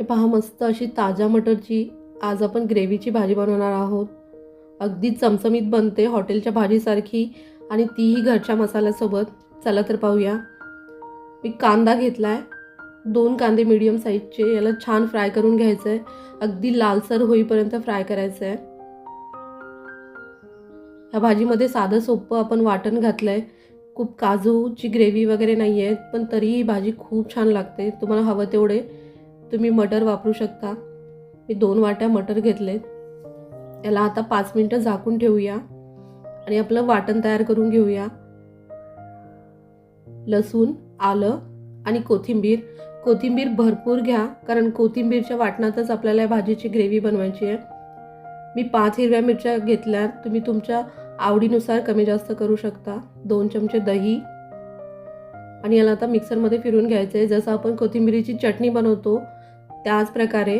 हे पहा मस्त अशी ताजा मटरची आज आपण ग्रेव्हीची भाजी बनवणार आहोत. अगदी चमचमीत बनते हॉटेलच्या भाजीसारखी आणि तीही घरच्या मसाल्यासोबत. चला तर पाहूया. मी कांदा घेतला आहे दोन कांदे मीडियम साईजचे याला छान फ्राय करून घ्यायचं आहे अगदी लालसर होईपर्यंत फ्राय करायचं आहे ह्या भाजीमध्ये साधं सोपं आपण वाटण घातलं आहे खूप काजूची ग्रेव्ही वगैरे नाही आहे पण तरीही भाजी खूप छान लागते. तुम्हाला हवं तेवढे तुम्ही मटर वापरू शकता. मी दोन वाट्या मटर घेतलेत. याला आता पाच मिनटं झाकून ठेवूया. आणि आपलं वाटण तयार करून घेऊया. लसूण आलं आणि कोथिंबीर. कोथिंबीर भरपूर घ्या कारण कोथिंबीरच्या वाटणातच आपल्याला या भाजीची ग्रेव्ही बनवायची आहे. मी पाच हिरव्या मिरच्या घेतल्या. तुम्ही तुमच्या आवडीनुसार कमी जास्त करू शकता. दोन चमचे दही. आणि याला आता मिक्सरमध्ये फिरून घ्यायचं आहे जसं आपण कोथिंबिरीची चटणी बनवतो त्याच प्रकारे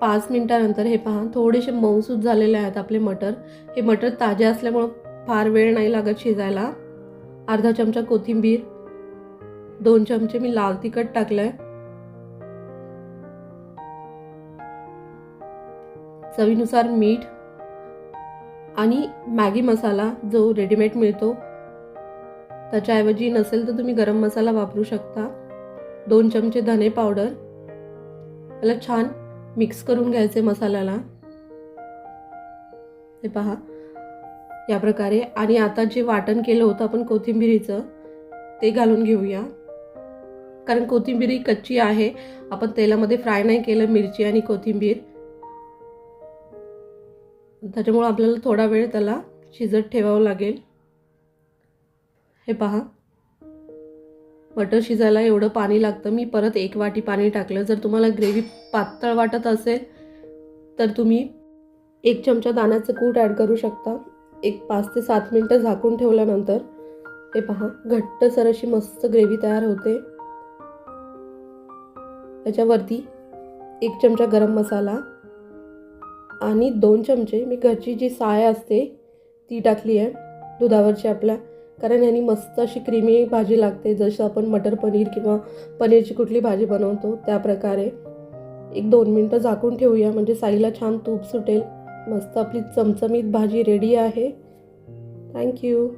पाच मिनटानंतर हे पहा थोडेसे मऊसूद झालेले आहेत आपले मटर. हे मटर ताजे असल्यामुळं फार वेळ नाही लागत शिजायला. अर्धा चमचा कोथिंबीर दोन चमचे मी लाल तिखट टाकलंय. चवीनुसार मीठ आणि मॅगी मसाला जो रेडीमेड मिळतो त्याच्याऐवजी नसेल तर तुम्ही गरम मसाला वापरू शकता. दोन चमचे धने पावडर. याला छान मिक्स करून घ्यायचे मसाल्याला. हे पहा. या प्रकारे. आणि आता जे वाटण केलं होतं आपण कोथिंबिरीचं ते घालून घेऊया. कारण कोथिंबिरी कच्ची आहे. आपण तेलामध्ये फ्राय नाही केलं मिरची आणि कोथिंबीर. त्याच्यामुळं आपल्याला थोडा वेळ त्याला शिजत ठेवावं लागेल. हे पहा. मटर शिजायला एवढं पाणी लागतं. मी परत एक वाटी पाणी टाकलं. जर तुम्हाला ग्रेव्ही पातळ वाटत असेल तर तुम्ही एक चमचा दाण्याचं कूट ॲड करू शकता. एक पाच ते सात मिनटं झाकून ठेवल्यानंतर हे पहा घट्टसर अशी मस्त ग्रेव्ही तयार होते. त्याच्यावरती एक चमचा गरम मसाला आणि दोन चमचे मी घरची जी साय असते ती टाकली आहे. दुधावरची आपल्या कारण ह्यानी मस्त अशी क्रीमी भाजी लागते. जसं आपण मटर पनीर किंवा पनीरची कुठली भाजी बनवतो त्या प्रकारे. एक दोन मिनटं झाकून ठेवूया म्हणजे साईला छान तूप सुटेल. मस्त आपली चमचमीत भाजी रेडी आहे. थँक्यू